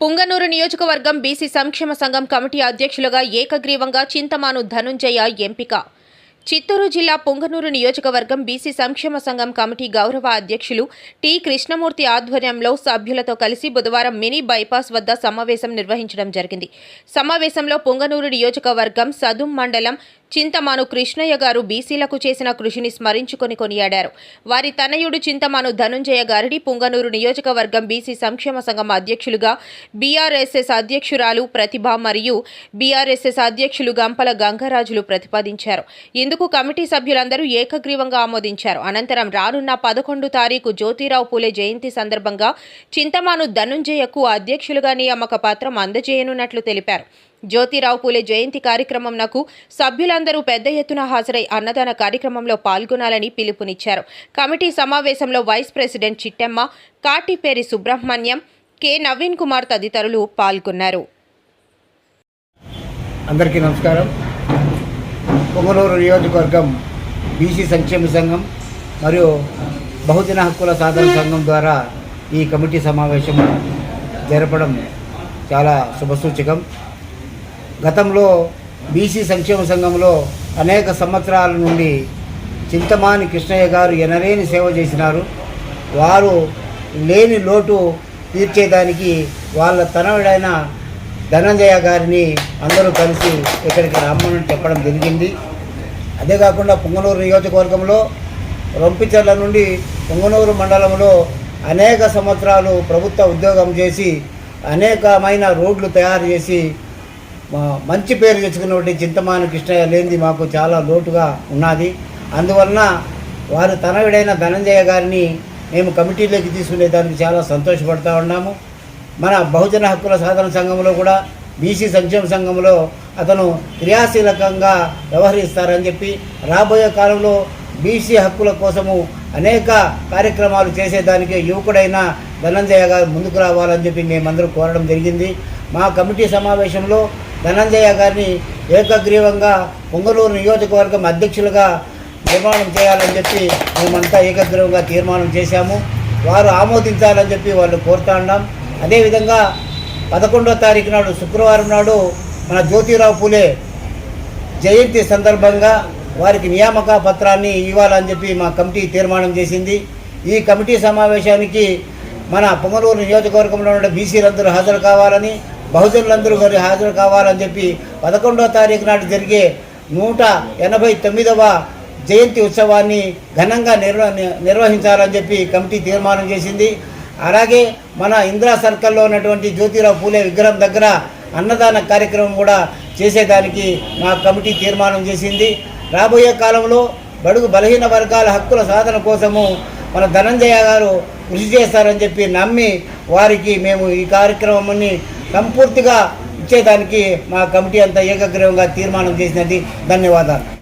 పుంగనూరు నియోజకవర్గం బీసీ సంక్షేమ సంఘం కమిటీ అధ్యక్షులుగా ఏకగ్రీవంగా చింతమాను ధనుంజయ ఎంపిక. చిత్తూరు జిల్లా పుంగనూరు నియోజకవర్గం బీసీ సంక్షేమ సంఘం కమిటీ గౌరవ అధ్యక్షులు టి కృష్ణమూర్తి ఆధ్వర్యంలో సభ్యులతో కలిసి బుధవారం మినీ బైపాస్ వద్ద సమావేశం నిర్వహించడం జరిగింది. సమావేశంలో పుంగనూరు నియోజకవర్గం సదుం మండలం చింతమాను కృష్ణయ్య గారు బీసీలకు చేసిన కృషిని స్మరించుకొని కొనియాడారు. వారి తనయుడు చింతమాను ధనుంజయ గారిని పుంగనూరు నియోజకవర్గం బీసీ సంక్షేమ సంఘం అధ్యక్షులుగా బీఆర్ఎస్ఎస్ అధ్యక్షురాలు ప్రతిభ మరియు బీఆర్ఎస్ఎస్ అధ్యక్షులు గంపల గంగరాజులు ప్రతిపాదించారు. ఇందుకు కమిటీ సభ్యులందరూ ఏకగ్రీవంగా ఆమోదించారు. అనంతరం రానున్న పదకొండు తారీఖు జ్యోతిరావు పూలే జయంతి సందర్భంగా చింతమాను ధనుంజయకు అధ్యక్షులుగా నియామక పత్రం అందజేయనున్నట్లు తెలిపారు. జ్యోతిరావు పూలే జయంతి కార్యక్రమంనకు సభ్యులందరూ పెద్ద ఎత్తున హాజరై అన్నదాన కార్యక్రమంలో పాల్గొనాలని పిలుపునిచ్చారు. కమిటీ సమావేశంలో vice president Chittemma Katiperi Subrahmanyam K. Naveen Kumar తదితరులు పాల్గొన్నారు. అందరికీ నమస్కారం. పొంగనూరు నియోజకవర్గం బీసీ సంక్షేమ సంఘం మరియు బహుజన హక్కుల సాధన సంఘం ద్వారా ఈ కమిటీ సమావేశం జరపడం చాలా శుభసూచకం. గతంలో బీసీ సంక్షేమ సంఘంలో అనేక సంవత్సరాల నుండి చింతమాని కృష్ణయ్య గారు ఎనలేని సేవ చేసినారు. వారు లేని లోటు తీర్చేదానికి వాళ్ళ తనవుడైన ధనంజయ గారిని అందరూ కలిసి ఇక్కడికి రమ్మని చెప్పడం జరిగింది. అదే కాకుండా పొంగనూరు నియోజకవర్గంలో రొంపిచర్ల నుండి పొంగనూరు మండలంలో అనేక సంవత్సరాలు ప్రభుత్వ ఉద్యోగం చేసి అనేకమైన రోడ్లు తయారు చేసి మంచి పేరు తెచ్చుకున్నటువంటి చింతమాన కృష్ణయ్య లేనిది మాకు చాలా లోటుగా ఉన్నది. అందువలన వారు తనయుడైన ధనంజయ గారిని మేము కమిటీలోకి తీసుకునే దానికి చాలా సంతోషపడతా ఉన్నాము. మన బహుజన హక్కుల సాధన సంఘంలో కూడా బీసీ సంక్షేమ సంఘంలో అతను క్రియాశీలకంగా వ్యవహరిస్తారని చెప్పి రాబోయే కాలంలో బీసీ హక్కుల కోసము అనేక కార్యక్రమాలు చేసేదానికి యువకుడైన ధనంజయ గారు ముందుకు రావాలని చెప్పి మేమందరం కోరడం జరిగింది. మా కమిటీ సమావేశంలో ధనంజయ గారిని ఏకగ్రీవంగా పొంగలూరు నియోజకవర్గం అధ్యక్షులుగా నిర్మాణం చేయాలని చెప్పి మేమంతా ఏకగ్రీవంగా తీర్మానం చేశాము. వారు ఆమోదించాలని చెప్పి వాళ్ళు కోరుతా ఉన్నాం. అదేవిధంగా పదకొండో తారీఖు నాడు శుక్రవారం నాడు మన జ్యోతిరావు పూలే జయంతి సందర్భంగా వారికి నియామక పత్రాన్ని ఇవ్వాలని చెప్పి మా కమిటీ తీర్మానం చేసింది. ఈ కమిటీ సమావేశానికి మన పొంగలూరు నియోజకవర్గంలో ఉన్న బీసీలందరూ హాజరు కావాలని బహుజనులందరూ మరి హాజరు కావాలని చెప్పి పదకొండవ తారీఖు నాడు జరిగే నూట ఎనభై తొమ్మిదవ జయంతి ఉత్సవాన్ని ఘనంగా నిర్వ నిర్వహించాలని చెప్పి కమిటీ తీర్మానం చేసింది. అలాగే మన ఇందిరా సర్కిల్లో ఉన్నటువంటి జ్యోతిరావు పూలే విగ్రహం దగ్గర అన్నదాన కార్యక్రమం కూడా చేసేదానికి మా కమిటీ తీర్మానం చేసింది. రాబోయే కాలంలో బడుగు బలహీన వర్గాల హక్కుల సాధన కోసము మన ధనంజయ గారు కృషి చేస్తారని చెప్పి నమ్మి వారికి మేము ఈ కార్యక్రమాన్ని సంపూర్తిగా ఇచ్చేదానికి మా కమిటీ అంతా ఏకగ్రీవంగా తీర్మానం చేసినది ధన్యవాదాలు.